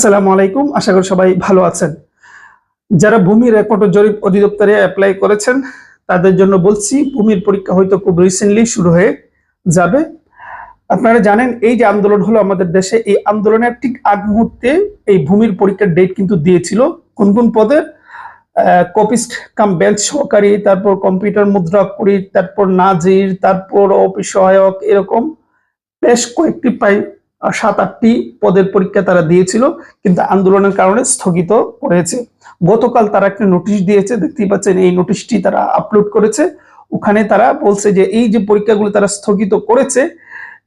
আসসালামু আলাইকুম। আশা করি সবাই ভালো আছেন। যারা ভূমি রেকর্ড ও জরিপ অধিদপ্তরে অ্যাপ্লাই করেছেন, তাদের জন্য বলছি, ভূমির পরীক্ষা হয়তো খুব রিসেন্টলি শুরু হয়ে যাবে। আপনারা জানেন, এই যে আন্দোলন হলো আমাদের দেশে, এই আন্দোলনের ঠিক আগ মুহূর্তে এই ভূমির পরীক্ষার ডেট কিন্তু দিয়েছিল। কোন কোন পদের কপিস্ট কাম বেঞ্চ সহকারী, তারপর কম্পিউটার মুদ্রা করি, তারপর নাজির, তারপর অফিস সহায়ক, এরকম বেশ কয়েকটি প্রায় সাত, আটটি পদের পরীক্ষা তারা দিয়েছিল, কিন্তু আন্দোলনের কারণে স্থগিত করেছে গতকাল তারা একটা নোটিশ দিয়েছে, দেখতেই পাচ্ছেন এই নোটিশটি তারা আপলোড করেছে। ওখানে তারা বলছে যে এই যে পরীক্ষাগুলো তারা স্থগিত করেছে,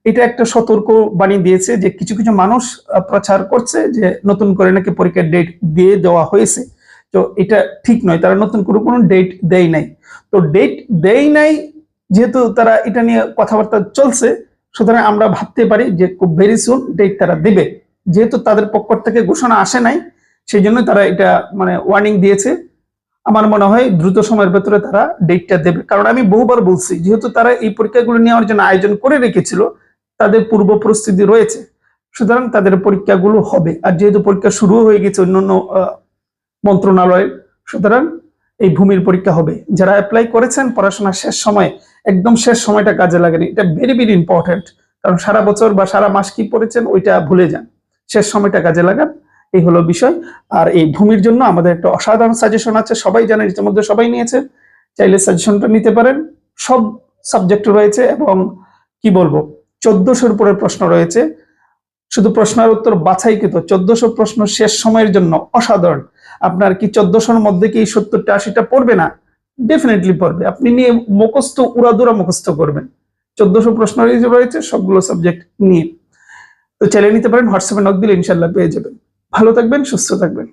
এটা একটা সতর্ক বাণী দিয়েছে যে কিছু কিছু মানুষ প্রচার করছে যে নতুন করে নাকি পরীক্ষার ডেট দিয়ে দেওয়া হয়েছে। তো এটা ঠিক নয়, তারা নতুন করে কোনো ডেট দেয় নাই। তো ডেট দেয় নাই, যেহেতু তারা এটা নিয়ে কথাবার্তা চলছে সুতরাং আমরা ভাবতে পারি যে খুব ভেরি সুন ডেট তারা দেবে। যেহেতু তাদের পক্ষ থেকে ঘোষণা আসে নাই সেই জন্য তারা এটা মানে ওয়ার্নিং দিয়েছে। আমার মনে হয় দ্রুত সময়ের ভেতরে তারা ডেটটা দেবে। কারণ আমি বহুবার বলছি, যেহেতু তারা এই পরীক্ষাগুলো নেওয়ার জন্য আয়োজন করে রেখেছিল, তাদের পূর্ব প্রস্তুতি রয়েছে। সুতরাং তাদের পরীক্ষাগুলো হবে। আর যেহেতু পরীক্ষা শুরু হয়ে গেছে অন্যান্য মন্ত্রণালয়ের, সুতরাং এই ভূমির পরীক্ষা হবে। যারা অ্যাপ্লাই করেছেন পড়াশোনা শেষ সময় একদম শেষ সময়টা কাজে লাগেনি। এটা ভেরি ভেরি ইম্পর্টেন্ট কারণ সারা বছর বা সারা মাস কি পড়েছেন, ওইটা ভুলে যান। শেষ সময়টা কাজে লাগান, এই হলো বিষয়। আর এই ভূমির জন্য আমাদের একটা অসাধারণ সাজেশন আছে, সবাই জানেন ইতিমধ্যে সবাই নিয়েছে। চাইলে সাজেশনটা নিতে পারেন। সব সাবজেক্ট রয়েছে এবং কি বলব, চোদ্দশোর উপরে প্রশ্ন রয়েছে। শুধু প্রশ্নের উত্তর বাছাইকৃত, চোদ্দশো প্রশ্ন শেষ সময়ের জন্য অসাধারণ। আপনার কি চোদ্দশোর মধ্যে কি সত্তরটা, আশিটা পড়বে না? ডেফিনেটলি পড়বে। আপনি নিয়ে মুখস্থ, উড়াদুরা মুখস্থ করবেন। চোদ্দশো প্রশ্ন রয়েছে, সবগুলো সাবজেক্ট নিয়ে। তো চ্যালেঞ্জ নিতে পারেন হোয়াটসঅ্যাপে নক দিলে ইনশাল্লাহ পেয়ে যাবেন। ভালো থাকবেন, সুস্থ থাকবেন।